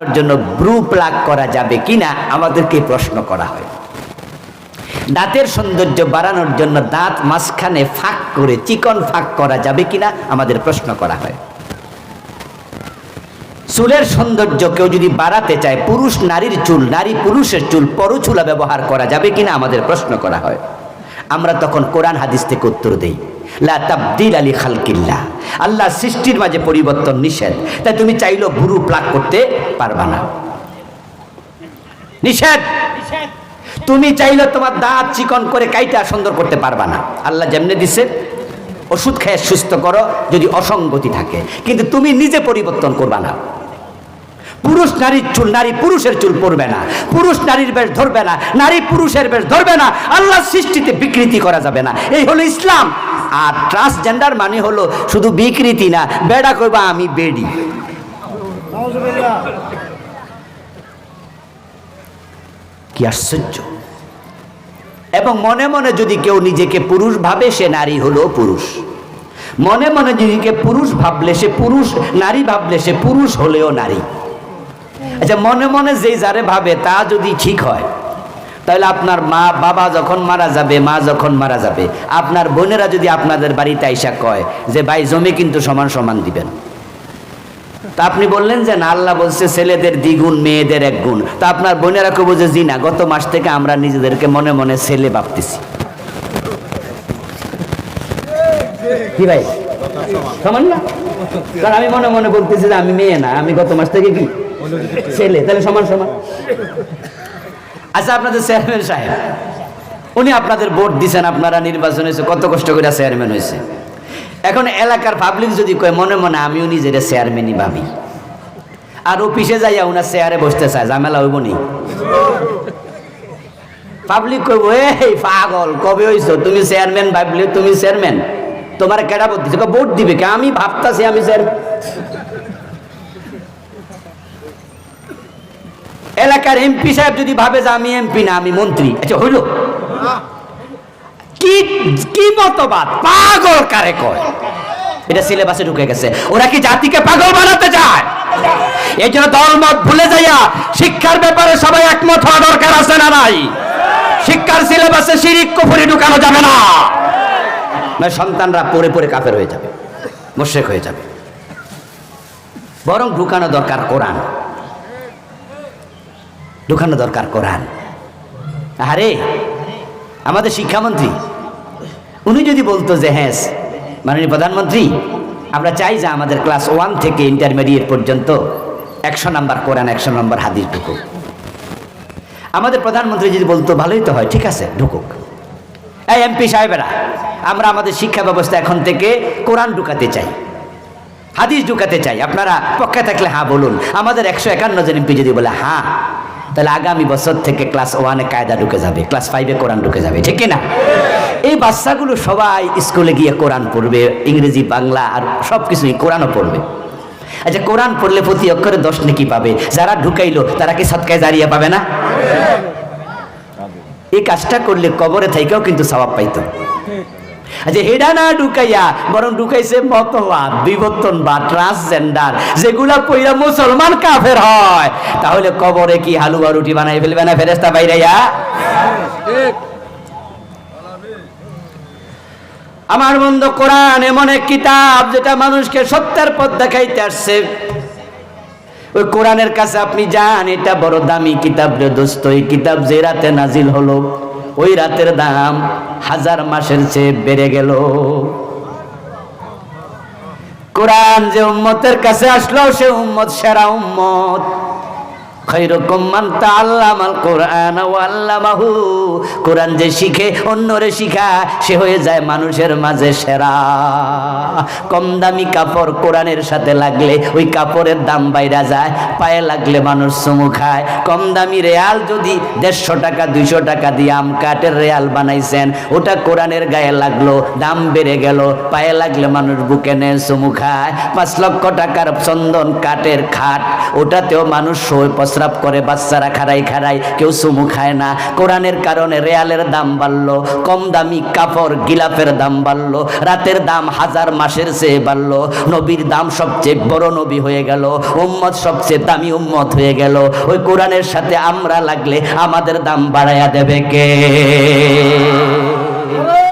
জন্য Bru plug করা যাবে কিনা আমাদেরকে প্রশ্ন করা হয়। দাঁতের সৌন্দর্য বাড়ানোর জন্য দাঁত মাঝখানে ফাঁক করে, চিকন ফাঁক করা যাবে কিনা আমাদের প্রশ্ন করা হয়। চুলের সৌন্দর্য কেউ যদি বাড়াতে চায়, পুরুষ নারীর চুল, নারী পুরুষের চুল পরচুলা ব্যবহার করা যাবে কিনা আমাদের প্রশ্ন করা হয়। আমরা তখন কোরআন হাদিস থেকে উত্তর দেই। লা আল্লাহ সৃষ্টির মাঝে পরিবর্তন নিষেধ। তাই তুমি চাইলেও বুরু প্লাগ করতে পারবা না। নিষেধ! তুমি চাইলে তোমার দাঁত চিকন করে কাইটা সুন্দর করতে পারবা না। আল্লাহ যেমনে দিছে, ওষুধ খেয়ে সুস্থ করো, যদি অসঙ্গতি থাকে। কিন্তু তুমি নিজে পরিবর্তন করবা না। পুরুষ নারীর চুল, নারী পুরুষের চুল পরবে না। পুরুষ নারীর বেশ ধরবে না, নারী পুরুষের বেশ ধরবে না। আল্লাহ সৃষ্টিতে বিকৃতি করা যাবে না। এই হলো ইসলাম। আর ট্রান্সজেন্ডার মানে হলো শুধু বিকৃতি না বেড়া করবা আমি বেডি। কি আশ্চর্য। এবং মনে মনে যদি কেউ নিজেকে পুরুষ ভাবে সে নারী হলো পুরুষ। মনে মনে নিজেকে পুরুষ ভাবলে সে পুরুষ নারী ভাবলে সে পুরুষ হলেও নারী। আচ্ছা মনে মনে যেই যারে ভাবে তা যদি ঠিক হয় তাহলে আপনার মা, বাবা যখন মারা যাবে, মা যখন মারা যাবে, আপনার বোনেরা যদি আপনাদের বাড়িতে আইসা কয় যে, ভাই, জমি কিন্তু সমান সমান দিবেন। তা আপনি বললেন যে, না, আল্লাহ বলছে ছেলেদের দ্বিগুণ, মেয়েদের এক গুণ। তা আপনার বোনেরা কেউ বুঝে জি না, গত মাস থেকে আমরা নিজেদেরকে মনে মনে ছেলে ভাবতেছি। কি ভাই? সমান না কারণ আমি মনে মনে বলতেছি যে, আমি মেয়ে না, আমি গত মাস থেকে কি? ছেলে। তাহলে সমান সমান। আচ্ছা আপনাদের চেয়ারম্যান সাহেব উনি আপনাদের ভোট দিছেন আপনারা নির্বাচন হয়েছে কত কষ্ট করে চেয়ারম্যান হয়েছে। এখন এলাকার পাবলিক যদি কয় মনে মনে আমিও নিজের চেয়ারম্যানই ভাবি। আর অফিসে যাইয়া ওনার চেয়ারে বসতে চায় ঝামেলা হইব নি? পাবলিক কইব এই পাগল কবে হইছো? তুমি চেয়ারম্যান ভাবলে তুমি চেয়ারম্যান। তোমার কেডা ভোট কয়, ভোট দিবে কে? আমি ভাবতাছি আমি চেয়ারম্যান এলাকার এমপি সাহেব যদি ভাবে যে আমি এমপি না, আমি মন্ত্রী। আচ্ছা হইল? কি কি মতবাদ? পাগল কারে কয়? এটা সিলেবাসে ঢুকে গেছে। ওরা কি জাতিকে পাগল বানাতে চায়? এই জন্য দলমত ভুলে যাইয়া শিক্ষার ব্যাপারে সবাই একমত হওয়া দরকার আছে না নাই? শিক্ষার সিলেবাসে শিরিক কুফরি ঢুকানো যাবে না। না সন্তানরা পড়ে পড়ে কাফের হয়ে যাবে, মোশেক হয়ে যাবে। বরং ঢুকানো দরকার কোরআন। ঢুকানো দরকার কোরআন। আরে আমাদের শিক্ষামন্ত্রী, উনি যদি বলতো যে হ্যাঁ মাননীয় প্রধানমন্ত্রী, আমরা চাই যে আমাদের ক্লাস ওয়ান থেকে ইন্টারমিডিয়েট পর্যন্ত একশো নাম্বার কোরআন, একশো নাম্বার হাদিস ঢুকুক। আমাদের প্রধানমন্ত্রী যদি বলতো, ভালোই তো হয়, ঠিক আছে, ঢুকুক। এই এমপি সাহেবেরা, আমরা আমাদের শিক্ষা ব্যবস্থা এখন থেকে কোরআন ঢুকাতে চাই। হাদিস ঢুকাতে চাই। আপনারা পক্ষে থাকলে হ্যাঁ বলুন। আমাদের একশো একান্ন জন এমপি যদি বলে হ্যাঁ তাহলে আগামী বছর থেকে ক্লাস ওয়ানে কায়দা ঢুকে যাবে, ক্লাস ফাইভে কোরআন ঢুকে যাবে, ঠিক না এই বাচ্চাগুলো সবাই স্কুলে গিয়ে কোরআন পড়বে, ইংরেজি, বাংলা আর সব কিছুই কোরআনও পড়বে। আচ্ছা কোরআন পড়লে প্রতি অক্ষরে দশ নাকি পাবে, যারা ঢুকাইলো তারা কি সৎকায় দাঁড়িয়ে পাবে না? এই কাজটা করলে কবরে থাইকেও কিন্তু স্বভাব পাইতো। আচ্ছা হেডা না ঢুকাইয়া বরং ঢুকাইছে মতবাদ বিবর্তনবাদ ট্রান্সজেন্ডার যেগুলা কইরা মুসলমান কাফের হয়। তাহলে কবরে কি হালুয়া রুটি বানাই ফেলবে না ফেরেস্তা বাইরাইয়া? আমার বন্ধু, কোরআন এমন এক কিতাব যেটা মানুষকে সত্যের পথ দেখাইতে আসছে। ওই কোরআনের কাছে আপনি যান, এটা বড় দামি কিতাব রে দোস্ত, এই কিতাব যে রাতে নাজিল হলো। ওই রাতের দাম হাজার মাসের চেয়ে বেড়ে গেল। কোরআন যে উম্মতের কাছে আসলো, সে উম্মত, সেরা উম্মত। খৈরকম মান কোরআন কোরআন যে শিখে, অন্যরে শিখা, সে হয়ে যায় মানুষের মাঝে সেরা। কম দামি কাপড় কোরআনের সাথে লাগলে ওই কাপড়ের দাম বাইরা যায়, পায়ে লাগলে মানুষ চুমু খায়। কম দামি রেয়াল যদি দেড়শো টাকা, দুইশো টাকা দিয়ে আম কাঠের রেয়াল বানাইছেন, ওটা কোরআনের গায়ে লাগল, দাম বেড়ে গেল, পায়ে লাগলে মানুষ বুকে নেয় চুমু খায়। পাঁচ লক্ষ টাকার চন্দন কাঠের খাট, ওটাতেও মানুষ শোয় প্রস্রাব করে, বাচ্চারা খাড়াই খাড়াই কেউ চুমু খায় না। কোরআনের কারণে রেয়ালের দাম বাড়লো, কম দামি কাপড়, গিলাফের দাম বাড়লো, রাতের দাম হাজার মাসের চেয়ে বাড়লো। নবীর দাম সবচেয়ে বড় নবী হয়ে গেল, উম্মত সবচেয়ে দামি উম্মত হয়ে গেল। ওই কোরআনের সাথে আমরা লাগলে আমাদের দাম বাড়াইয়া দেবে কে?